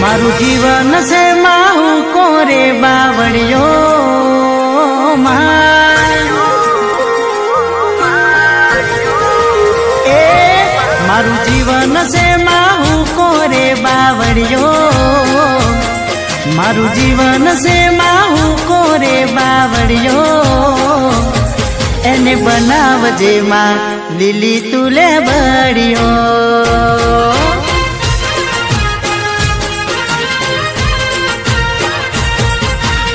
મારું જીવન છે માહુ કોરે બાવળિયો એ મારું જીવન છે માહુ કોરે બાવળિયો. મારું જીવન છે માહુ કોરે બાવળિયો. એને બનાવજે માં લીલી તુલે બળિયો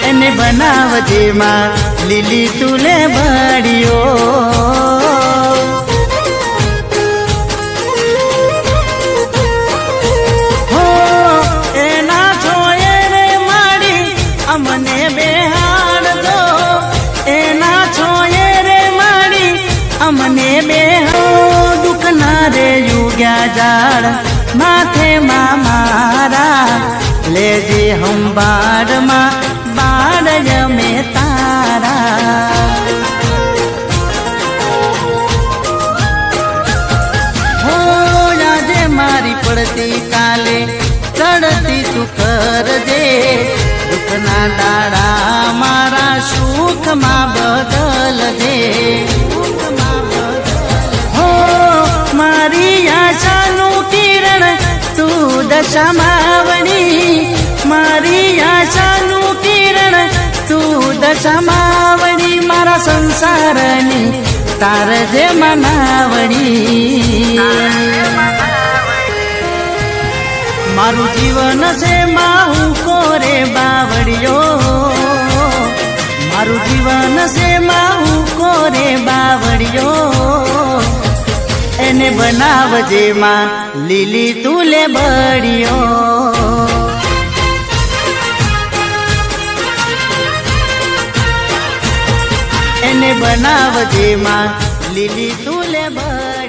એને બનાવજે માં, લીલી તુલે રે અમને બેહાડ દો. એના છોયે રે અમને બેહો દુખના યુગ્યા જાળ માથે મારા, લેજે હંબાડમાં પડતી કાલે, ચડતી તું કરજે દુઃખના દાડા મારા સુખમાં બદલજે હો, મારી આશાનું કિરણ, તું દશામાવણી. મારી આશાનું કિરણ, તું દશામાવણી. મારા સંસારની તાર જે મનાવણી. મારું જીવન છે માહુ કોરે બાવળિયો. મારું જીવન છે માહુ કોરે બાવળિયો. એને બનાવજે માં લીલી તુલે બળિયો. એને બનાવજે માં લીલી તુલે બળિયો.